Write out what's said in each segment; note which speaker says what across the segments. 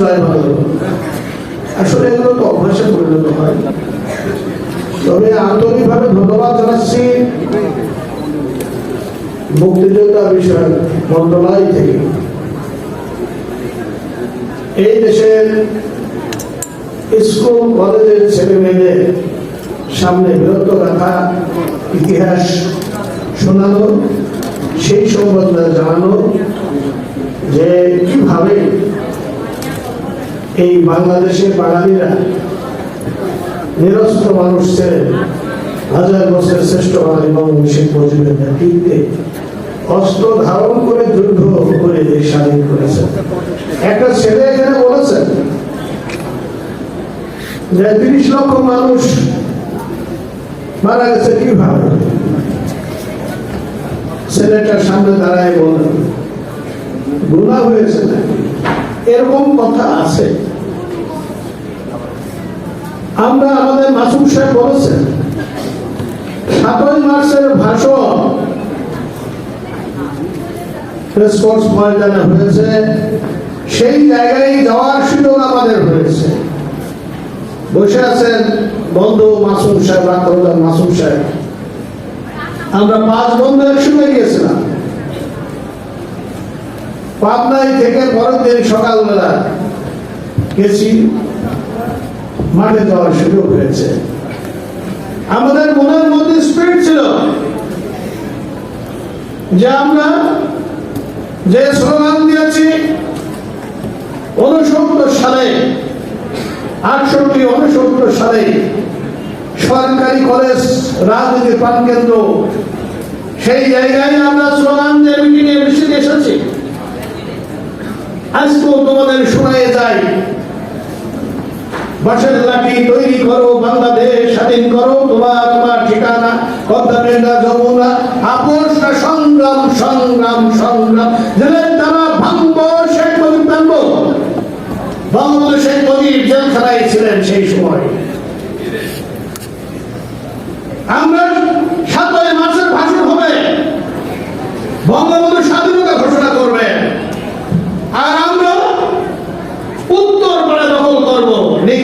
Speaker 1: জয় আসলে এগুলো তো অভ্যাসে পরিণত হয়। তবে ধন্যবাদ জানাচ্ছি মুক্তিযোদ্ধা বিষয় মন্ত্রণালয় থেকে। এই দেশের স্কুল, কলেজের ছেলে মেয়েদের সামনে বিরত রাখা ইতিহাস শোনানো, সেই সম্বন্ধে জানানো যে কীভাবে এই বাংলাদেশের বাঙালিরা নিরস্ত্র মানুষ ছেড়ে হাজার বছরের শ্রেষ্ঠ বাঙালি বঙ্গবন্ধু শেখ নেতৃত্বে অস্ত্র ধারণ করে যুদ্ধ করে দেশ স্বাধীন করেছেন। একটা ছেলে এখানে বলেছেন যে তিরিশ লক্ষ মানুষ মারা গেছে কীভাবে? ছেলেটার সামনে দাঁড়ায় বললেন গুণা হয়েছে এরকম কথা আছে। আমরা আমাদের মাসুম সাহেব বলেছেন, সাতই মার্চের ভাষণ রেসকোর্স ময়দানে হয়েছে। সেই জায়গায় যাওয়ার সুযোগ আমাদের হয়েছে। বসে আছেন বন্ধু মাসুম সাহেব আক্রমণ মাসুম সাহেব। আমরা পাঁচ বন্ধু একসঙ্গে গিয়েছিলাম। পাবনায় থেকে পরের দিন সকালবেলা গেছি। মাঠে যাওয়ার সুযোগ হয়েছে। আমাদের মনের মধ্যে স্পিরিট ছিল যে আমরা যে স্লোগান দিয়েছি উনসত্তর সালে, আটষট্টি উনসত্তর সালে সরকারি কলেজ রাজনীতির প্রাণকেন্দ্র, সেই জায়গায় আমরা স্লোগান দিয়ে মিটিংয়ে মিছিল এসেছি। আজকেও তোমাদের শোনায় যায় বাসের লাঠি তৈরি করো, বাংলাদেশ স্বাধীন করো তোমার তোমার ঠিকানা কথা মেঘা যমুনা আপোষ সংগ্রাম সংগ্রাম সংগ্রাম। জেলের তারা ভাঙব, শেখ মুজিব ভাঙব বঙ্গবন্ধু শেখ মুজিব জেলখানায় ছিলেন সেই সময় আমরা সাতই মাসের ভাষণ হবে বঙ্গবন্ধু স্বাধীনতা ঘোষণা করবেন আর আমরা উত্তর পাড়া দখল করব নিক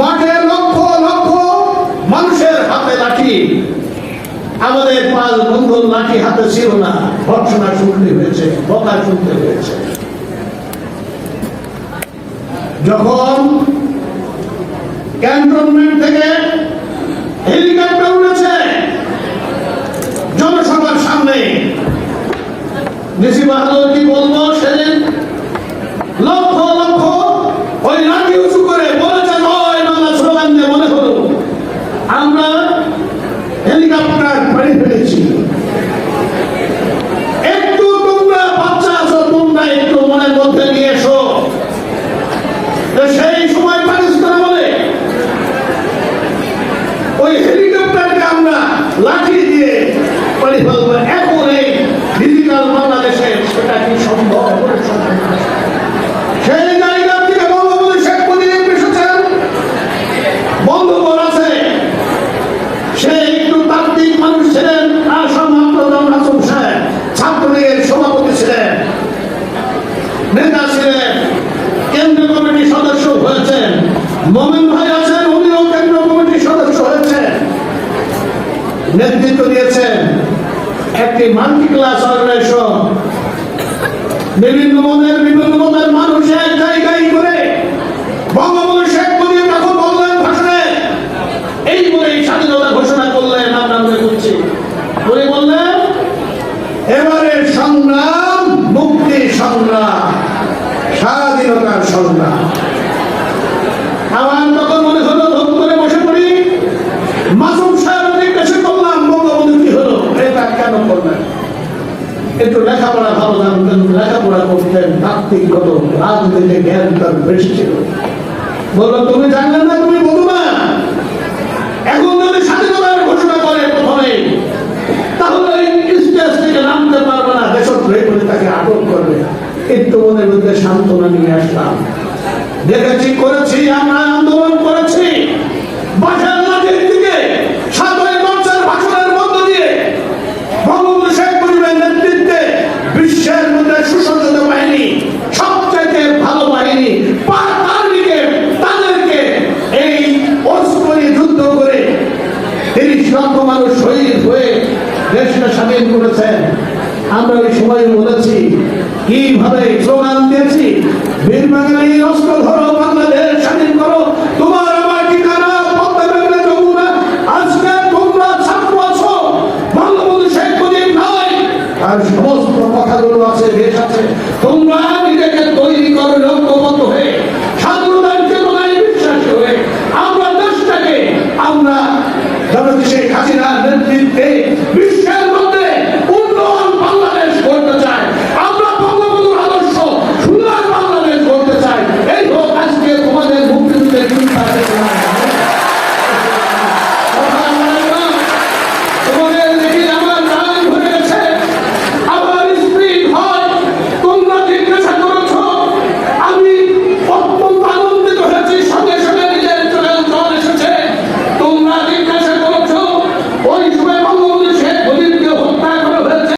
Speaker 1: মাঠে লক্ষ লক্ষ মানুষের হাতে লাঠি। আমাদের পাল বন্ধুর লাঠি হাতে ছিল না। ভর্ষণা শুনতে হয়েছে কথা শুনতে হয়েছে। যখন ক্যান্টনমেন্ট থেকে হেলিকপ্টার উঠেছে জনসভার সামনে ডিসি বাহাদুর কি বলব সেদিন লক্ষ লক্ষ ওই লাঠি উঁচু করে বলেছে জয় বাংলা স্লোগান দিয়ে মনে হলো আমরা হেলিকপ্টার পাড়ি ফেলেছি একটু তোমরা বাচ্চা আছো তোমরা একটু মনের মধ্যে নিয়ে এসো তো সেই সময় পাকিস্তান বলে ওই হেলিকপ্টারকে আমরা লাঠি দিয়ে পাড়ি ফেলব এখন এই ডিজিটাল বাংলাদেশে সেটা কি সম্ভব সেই জায়গা থেকে বঙ্গবন্ধু শেখ মুজিব এসেছেন বন্ধুবর আছে সে একটু তাত্ত্বিক মানুষ ছিলেন আসাম আব্দুল হাসন সাহেব ছাত্রলীগের সভাপতি ছিলেন নেতা ছিলেন কেন্দ্রীয় কমিটির সদস্য হয়েছেন। মমিন ভাই আছেন, উনিও কেন্দ্রীয় কমিটির সদস্য হয়েছেন। নেতৃত্ব দিয়েছেন একটি মাল্টি ক্লাস অর্গানাইজেশন। বিভিন্ন মনের বিভিন্ন মনের মানুষ এক জায়গায় করে বঙ্গবন্ধু শেখ মুজিব তখন বললেন ভাষণে। এই বলে এই স্বাধীনতা ঘোষণা করলেন, আমরা মনে করছি উনি বললেন এবারে সংগ্রাম মুক্তি সংগ্রাম। স্বাধীনতার সংগ্রাম আমার তখন মনে হলো করে বসে পড়ি। মাসুম সাহেব করলাম বঙ্গবন্ধু হলো? এটা কেন করলেন? একটু লেখাপড়া ভালো জানতেন, লেখাপড়া করতেন, তাত্ত্বিক কত রাজনীতিতে জ্ঞান তার বেশি ছিল। বলল, তুমি জানলে না, তুমি বধুমা এখন যদি স্বাধীনতার ঘোষণা করে প্রথমে, তাহলে স্টেজ থেকে নামতে পারবে না দেশদ্রোহী বলে তাকে আটক করবে। একটু মনের মধ্যে সান্ত্বনা নিয়ে আসলাম। দেখেছি, করেছি, আমরা আন্দোলন করেছি। বিশ্বের মধ্যে সুসজ্জিত তাদেরকে এই যুদ্ধ করে মানুষ হয়ে স্বাধীন করেছেন। আমরা ওই বলেছি কীভাবে স্লোগান দিয়েছি? বাঙালি, অস্ত্র ধরো, বাংলাদেশ স্বাধীন করো। তোমার আজকে কথাগুলো আছে তোমরা নিজেকে তৈরি করো লক্ষ্যবদ্ধ হয়ে। স্বাধীনতার চেতনায় বিশ্বাসী হয়ে। আমরা দেশটাকে, আমরা জনতি শেখ হাসিনার নেতৃত্বে